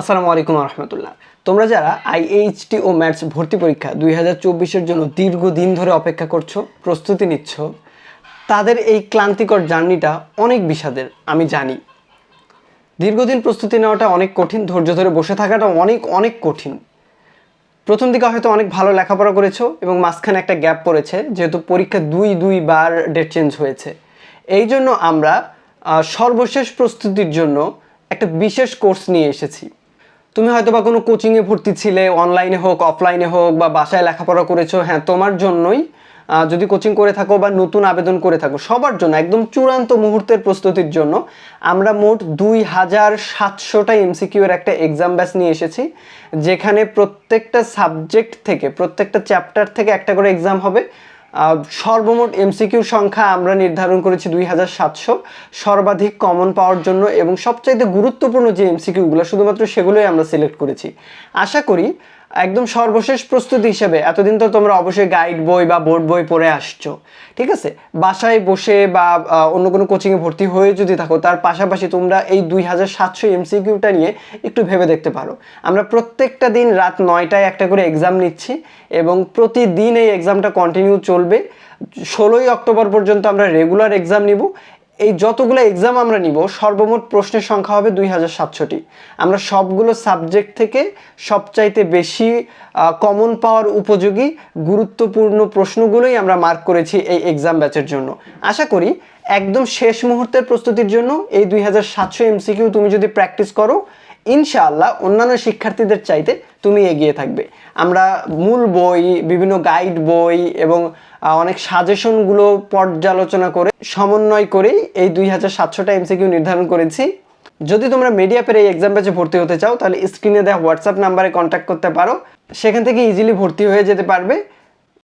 আসসালামু আলাইকুম রহমতুল্লাহ তোমরা যারা আইএইচটি ও ম্যাথস ভর্তি পরীক্ষা দুই হাজার চব্বিশের জন্য দীর্ঘদিন ধরে অপেক্ষা করছ, প্রস্তুতি নিচ্ছ, তাদের এই ক্লান্তিকর জার্নিটা অনেক বিষাদের, আমি জানি। দীর্ঘদিন প্রস্তুতি নেওয়াটা অনেক কঠিন, ধৈর্য ধরে বসে থাকাটা অনেক অনেক কঠিন। প্রথম দিকে হয়তো অনেক ভালো লেখাপড়া করেছ এবং মাঝখানে একটা গ্যাপ পড়েছে, যেহেতু পরীক্ষা দুই, দুইবার ডেট চেঞ্জ হয়েছে। এই জন্য আমরা সর্বশেষ প্রস্তুতির জন্য একটা বিশেষ কোর্স নিয়ে এসেছি। তুমি হয়তো বা কোনো কোচিংয়ে ভর্তি ছিলে অনলাইনে হোক অফলাইনে হোক, বা বাসায় লেখাপড়া করেছ হ্যাঁ তোমার জন্যই যদি কোচিং করে থাকো বা নতুন আবেদন করে থাকো, সবার জন্য, একদম চূড়ান্ত মুহূর্তের প্রস্তুতির জন্য, আমরা মোট দুই হাজার সাতশোটা এমসিকিউ এর একটা এক্সাম ব্যাচ নিয়ে এসেছি, যেখানে প্রত্যেকটা সাবজেক্ট থেকে, প্রত্যেকটা চ্যাপ্টার থেকে একটা করে এক্সাম হবে। সর্বমোট এমসিকিউ সংখ্যা আমরা নির্ধারণ করেছি দুই হাজার সাতশো। সর্বাধিক কমন পাওয়ার জন্য এবং সবচাইতে গুরুত্বপূর্ণ যে এমসিকিউগুলো শুধুমাত্র সেগুলোই আমরা সিলেক্ট করেছি। আশা করি একদম সর্বশেষ প্রস্তুতি হিসেবে এতদিন তো তোমরা অবশ্যই গাইড বই বা বোর্ড বই পড়ে আসছো। ঠিক আছে? বাসায় বসে বা অন্য কোনো কোচিংয়ে ভর্তি হয়ে যদি থাকো, তার পাশাপাশি তোমরা এই দুই হাজার সাতশো এমসিকিউটা নিয়ে একটু ভেবে দেখতে পারো। আমরা প্রত্যেকটা দিন রাত নয়টায় একটা করে এক্সাম নিচ্ছি এবং প্রতিদিন এই এক্সামটা কন্টিনিউ চলবে। ষোলোই অক্টোবর পর্যন্ত আমরা রেগুলার এক্সাম নিব এই যতগুলো এক্সাম আমরা নিব, সর্বমোট প্রশ্নের সংখ্যা হবে দুই হাজার সাতশোটি। আমরা সবগুলো সাবজেক্ট থেকে সবচাইতে বেশি কমন পাওয়ার উপযোগী, গুরুত্বপূর্ণ প্রশ্নগুলোই আমরা মার্ক করেছি এই এক্সাম ব্যাচের জন্য। আশা করি একদম শেষ মুহূর্তের প্রস্তুতির জন্য এই দুই হাজার সাতশো এমসিকিউ তুমি যদি প্র্যাকটিস করো ইনশাআল্লাহ অন্যান্য শিক্ষার্থীদের চাইতে তুমি এগিয়ে থাকবে। আমরা মূল বই, বিভিন্ন গাইড বই এবং অনেক সাজেশনগুলো পর্যালোচনা করে, সমন্বয় করেই এই দুই হাজার সাতশোটা এমসিকিউ নির্ধারণ করেছি। যদি তোমরা মিডিয়া পেরে এই এক্সাম ব্যাচে ভর্তি হতে চাও, তাহলে স্ক্রিনে দেওয়া হোয়াটসঅ্যাপ নাম্বারে কন্ট্যাক্ট করতে পারো। সেখান থেকে ইজিলি ভর্তি হয়ে যেতে পারবে।